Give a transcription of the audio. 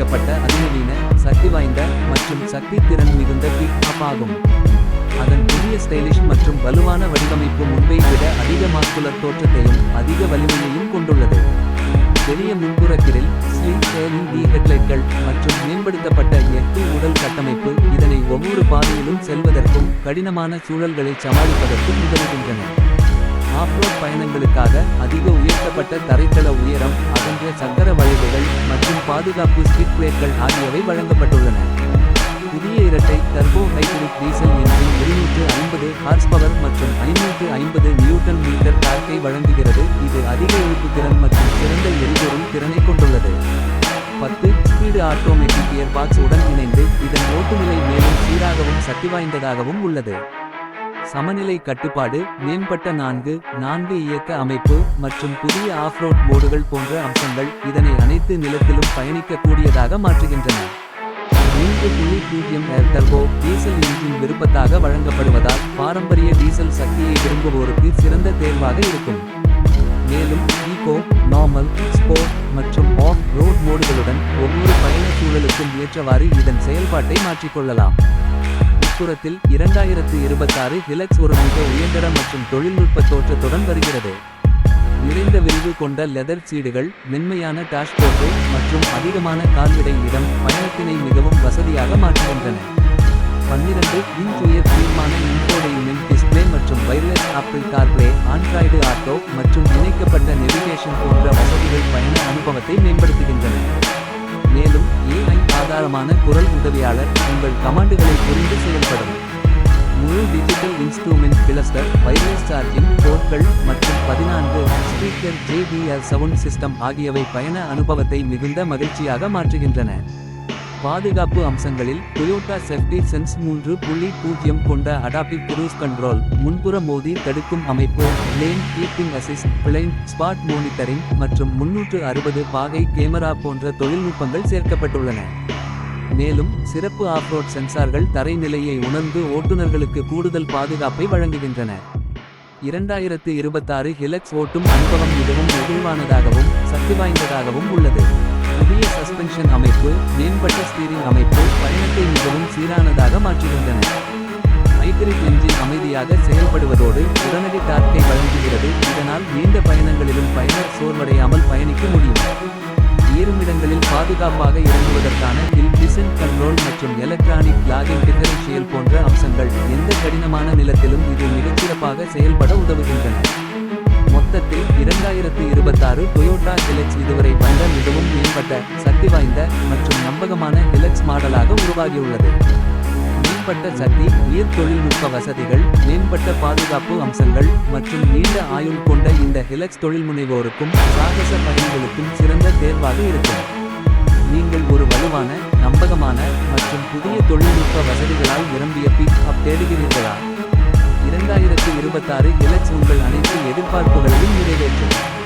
தயாரிக்கப்பட்ட அதிநவீன சக்தி வாய்ந்த மற்றும் சக்தி திறன் மிகுந்த பிக் ஆகும். அதன் புதிய ஸ்டைலிஷ் மற்றும் வலுவான வடிவமைப்பு முன்பை விட அதிக மாஸ்குலர் தோற்றத்தையும் அதிக வலிமையையும் கொண்டுள்ளது. பெரிய முன்புற கிரில் ஸ்லிம் டி ஹெட்லைட்கள் மற்றும் மேம்படுத்தப்பட்ட எட்டு உடல் கட்டமைப்பு இதனை ஒவ்வொரு பாதையிலும் செல்வதற்கும் கடினமான சூழல்களை சமாளிப்பதற்கும் உதவுகின்றன. ஆஃப்ரோட் பயணங்களுக்காக அதிக உயர்த்தப்பட்ட தரைத்தள உயரம் அகன்ற சக்கர வளைவுகள் மற்றும் பாதுகாப்பு ஸ்ட்ரீட் பிளேட்கள் ஆகியவை வழங்கப்பட்டுள்ளன. புதிய இரட்டை டர்போ ஹைட்ரிக் டீசல் என்ஜின் இருநூற்று ஐம்பது ஹார்ஸ் பவர் மற்றும் ஐநூற்று ஐம்பது நியூட்டன் மீட்டர் டார்க்கை வழங்குகிறது. இது அதிக இழுப்பு திறன் மற்றும் சிறந்த எரிபொருள் திறனை கொண்டுள்ளது. பத்து ஸ்பீடு ஆட்டோமேட்டிக் கியர் பாக்ஸ் உடன் இணைந்து இதன் ஓட்டுநிலை மேலும் சீராகவும் சக்தி வாய்ந்ததாகவும் உள்ளது. சமநிலை கட்டுப்பாடு மேம்பட்ட நான்கு நான்கு இயக்க அமைப்பு மற்றும் புதிய ஆஃப்ரோட் மோடுகள் போன்ற அம்சங்கள் இதனை அனைத்து நிலத்திலும் பயணிக்கக்கூடியதாக மாற்றுகின்றன. மூன்று புள்ளி பூஜ்ஜியம் ஏர் டர்போ டீசல் இன்ஜின் விருப்பத்தாக வழங்கப்படுவதால் பாரம்பரிய டீசல் சக்தியை விரும்புவோருக்கு சிறந்த தேர்வாக இருக்கும். மேலும் ஈகோ நார்மல் ஸ்போர்ட் மற்றும் ஆஃப் ரோட் மோடுகளுடன் ஒவ்வொரு பயண சூழலுக்கும் ஏற்றவாறு இதன் செயல்பாட்டை மாற்றிக்கொள்ளலாம். உட்புறத்தில் இரண்டாயிரத்து இருபத்தாறு ஹிலக்ஸ் ஒரு மிக உயர்தர மற்றும் தொழில்நுட்ப தோற்றத்துடன் வருகிறது. நிறைந்த விரிவு கொண்ட லெதர் சீடுகள் மென்மையான டாஷ்போர்டு மற்றும் அதிகமான கால்விடை இடம் பயணத்தினை மிகவும் வசதியாக மாற்றுகின்றன. பன்னிரண்டு இன்ச் உயர் தீர்மான இன்ஃபோடெயின்மெண்ட் டிஸ்பிளே மற்றும் wireless Apple CarPlay Android Auto மற்றும் இணைக்கப்பட்ட நெவிகேஷன் போன்ற வசதிகள் பயண அனுபவத்தை மேம்படுத்துகின்றன. மேலும் ஏஐ ஆதாரமான குரல் உதவியாளர் உங்கள் கமாண்டுகளை புரிந்து செயல்படும். முழு digital instrument cluster wireless charging போர்ட்கள் மற்றும் பதினான்கு ஸ்பீக்கர் JBL சவுண்ட் சிஸ்டம் ஆகியவை பயண அனுபவத்தை மிகுந்த மகிழ்ச்சியாக மாற்றுகின்றன. பாதுகாப்பு அம்சங்களில் டொயோட்டா செஃப்டி சென்ஸ் மூன்று புள்ளி பூஜ்ஜியம் கொண்ட அடாப்டிவ் குரூஸ் கண்ட்ரோல் முன்புற மோதி தடுக்கும் அமைப்பு lane keeping assist blind spot monitoring மற்றும் முன்னூற்று அறுபது பாகை கேமரா போன்ற தொழில்நுட்பங்கள் சேர்க்கப்பட்டுள்ளன. மேலும் சிறப்பு ஆஃப்ரோட் சென்சார்கள் தரைநிலையை உணர்ந்து ஓட்டுநர்களுக்கு கூடுதல் பாதுகாப்பை வழங்குகின்றன. இரண்டாயிரத்து இருபத்தாறு ஹிலக்ஸ் ஓட்டும் அனுபவம் மிகவும் நெகிழ்வானதாகவும் சக்தி வாய்ந்ததாகவும் உள்ளது. புதிய சஸ்பென்ஷன் அமைப்பு மேம்பட்ட ஸ்டீரிங் அமைப்பு பயணத்தை மிகவும் சீரானதாக மாற்றுகின்றன ஹைபிரிட் என்ஜின் அமைதியாக செயல்படுவதோடு உடனடி டார்க்கை வழங்குகிறது. இதனால் நீண்ட பயணங்களிலும் பயனர் சோர்வடையாமல் பயணிக்க முடியும். ஏறுமிடங்களில் பாதுகாப்பாக இறங்குவதற்கான ஹில் டிசன் கண்ட்ரோல் மற்றும் எலக்ட்ரானிக் லாகிங் டிஃபரன்ஷியல் போன்ற அம்சங்கள் எந்த கடினமான நிலத்திலும் இது மிகச்சிறப்பாக செயல்பட உதவுகின்றன. மொத்தத்தில் இரண்டாயிரத்து இருபத்தாறு டொயோட்டா ஹிலக்ஸ் இதுவரை வந்த மிகவும் மேம்பட்ட சக்தி வாய்ந்த மற்றும் நம்பகமான ஹிலக்ஸ் மாடலாக உருவாகியுள்ளது. மேம்பட்ட சக்தி உயர் தொழில்நுட்ப வசதிகள் மேம்பட்ட பாதுகாப்பு அம்சங்கள் மற்றும் நீண்ட ஆயுள் கொண்ட இந்த ஹிலக்ஸ் தொழில்முனைவோருக்கும் சாகச பயணிகளுக்கும் சிறந்த தேர்வாக இருக்கும் நீங்கள் ஒரு வலுவான நம்பகமான மற்றும் புதிய தொழில்நுட்ப வசதிகளால் நிரம்பிய பிக் இருபத்தாறு இலட்சம் உங்கள் அனைத்து எதிர்பார்ப்புகளையும் நிறைவேற்றும்.